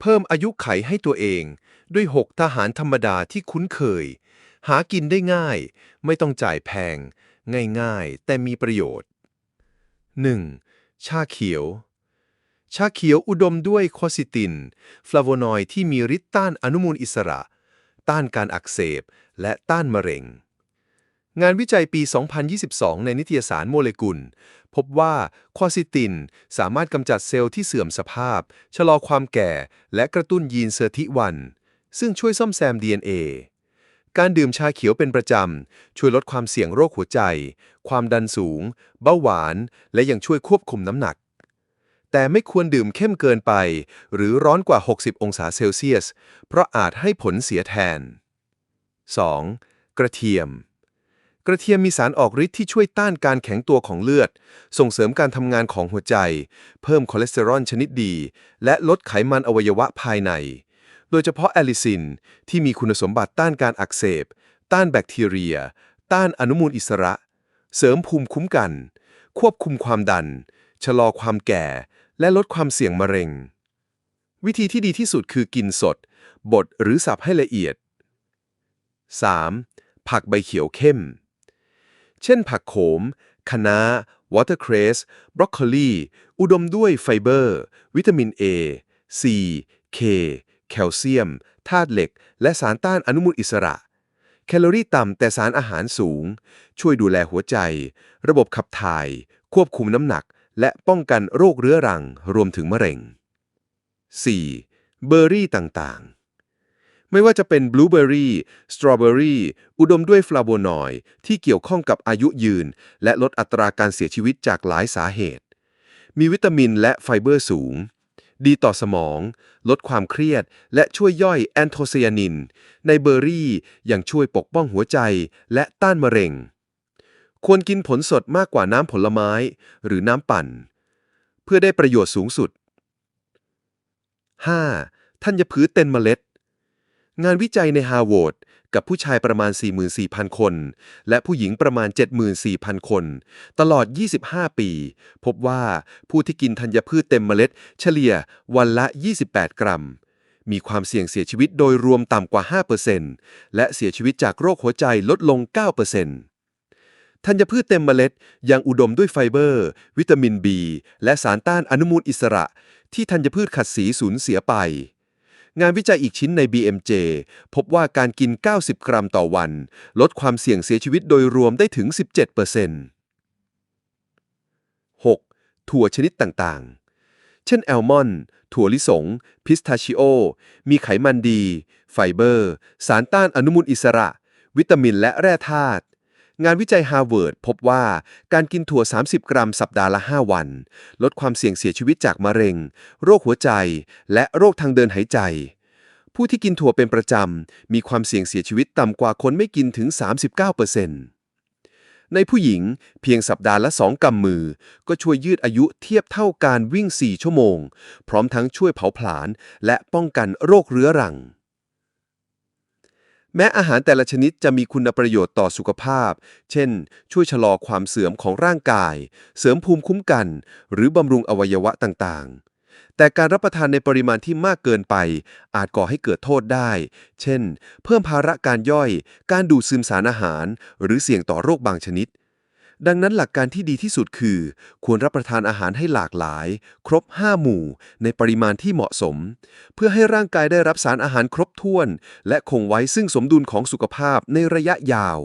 เพิ่มอายุไขให้ตัวเอง ด้วย6ทหารธรรมดาที่คุ้นเคย หากินได้ง่าย ไม่ต้องจ่ายแพง ง่ายๆ แต่มีประโยชน์ 1. ชาเขียว ชาเขียวอุดมด้วยโคซิติน ฟลาโวนอยด์ที่มีฤทธิ์ต้านอนุมูลอิสระ ต้านการอักเสบ และต้านมะเร็ง งานวิจัยปี 2022 ในนิตยสารโมเลกุล พบว่าโคซิตินสามารถกำจัดเซลล์ที่เสื่อมสภาพ ชะลอความแก่ และกระตุ้นยีนเซอร์ทิวัน ซึ่งช่วยซ่อมแซม DNA การดื่มชาเขียวเป็นประจำ ช่วยลดความเสี่ยงโรคหัวใจ ความดันสูง เบาหวาน และยังช่วยควบคุมน้ำหนัก แต่ไม่ควรดื่มเข้มเกินไป หรือร้อนกว่า 60 องศาเซลเซียส เพราะอาจให้ผลเสียแทน 2. กระเทียม กระเทียมมีสารออกฤทธิ์ที่ช่วยต้านการแข็งตัวของเลือด ส่งเสริมการทำงานของหัวใจ เพิ่มคอเลสเตอรอลชนิดดี และลดไขมันอวัยวะภายใน โดยเฉพาะแอลิซิน ที่มีคุณสมบัติต้านการอักเสบ ต้านแบคทีเรีย ต้านอนุมูลอิสระ เสริมภูมิคุ้มกัน ควบคุมความดัน ชะลอความแก่ และลดความเสี่ยงมะเร็ง วิธีที่ดีที่สุดคือกินสด บดหรือสับให้ละเอียด 3. ผักใบเขียวเข้ม เช่นผักโขมคะน้าวอเตอร์เครสบรอกโคลีอุดมด้วยไฟเบอร์ วิตามิน A C K แคลเซียมธาตุเหล็ก และสารต้านอนุมูลอิสระ แคลอรี่ต่ำแต่สารอาหารสูง ช่วยดูแลหัวใจ ระบบขับถ่าย ควบคุมน้ำหนัก และป้องกันโรคเรื้อรังรวมถึงมะเร็ง 4. เบอร์รี่ต่างๆ ไม่ว่าจะเป็นบลูเบอร์รี่สตรอเบอร์รี่อุดมด้วยฟลาโวนอยด์ที่เกี่ยวข้องกับอายุยืน และลดอัตราการเสียชีวิตจากหลายสาเหตุ มีวิตามินและไฟเบอร์สูง ดีต่อสมอง ลดความเครียด และช่วยย่อยแอนโทไซยานิน ในเบอร์รี่ยังช่วยปกป้องหัวใจและต้านมะเร็ง ควรกินผลสดมากกว่าน้ำผลไม้ หรือน้ำปั่น เพื่อได้ประโยชน์สูงสุด 5. ธัญพืชเต็มเมล็ด งานวิจัยในฮาร์วาร์ดกับผู้ชายประมาณ 44,000 คน และผู้หญิงประมาณ 74,000 คน ตลอด 25 ปี พบว่าผู้ที่กินธัญพืชเต็มเมล็ด เฉลี่ยวันละ 28 กรัม มีความเสี่ยงเสียชีวิตโดยรวมต่ำกว่า 5%และเสียชีวิตจากโรคหัวใจลดลง 9%ธัญพืชเต็มเมล็ดยังอุดมด้วยไฟเบอร์ วิตามิน B และสารต้านอนุมูลอิสระ ที่ธัญพืชขัดสีสูญเสียไป งานวิจัยอีกชิ้นใน BMJ พบว่าการกิน 90 กรัมต่อวัน ลดความเสี่ยงเสียชีวิตโดยรวมได้ถึง 17% 6. ถั่วชนิดต่างๆ เช่นแอลมอนด์ถั่วลิสง พิสทาชิโอ มีไขมันดี ไฟเบอร์ สารต้านอนุมูลอิสระ วิตามินและแร่ธาตุ งานวิจัยฮาร์วาร์ดพบว่าการกินถั่ว 30 กรัมสัปดาห์ละ 5 วัน ลดความเสี่ยงเสียชีวิตจากมะเร็ง โรคหัวใจ และโรคทางเดินหายใจ ผู้ที่กินถั่วเป็นประจำ มีความเสี่ยงเสียชีวิตต่ำกว่าคนไม่กินถึง 39%ในผู้หญิงเพียงสัปดาห์ละ 2กำมือ ก็ช่วยยืดอายุเทียบเท่าการวิ่ง 4 ชั่วโมง พร้อมทั้งช่วยเผาผลาญและป้องกันโรคเรื้อรัง แม้อาหารแต่ละชนิดจะมีคุณประโยชน์ต่อสุขภาพ เช่น ช่วยชะลอความเสื่อมของร่างกาย เสริมภูมิคุ้มกัน หรือบำรุงอวัยวะต่างๆ แต่การรับประทานในปริมาณที่มากเกินไป อาจก่อให้เกิดโทษได้ เช่น เพิ่มภาระการย่อย การดูดซึมสารอาหาร หรือเสี่ยงต่อโรคบางชนิด ดังนั้นหลักการที่ดีที่สุดคือ ควรรับประทานอาหารให้หลากหลาย ครบ 5 หมู่ ในปริมาณที่เหมาะสม เพื่อให้ร่างกายได้รับสารอาหารครบถ้วน และคงไว้ซึ่งสมดุลของสุขภาพในระยะยาว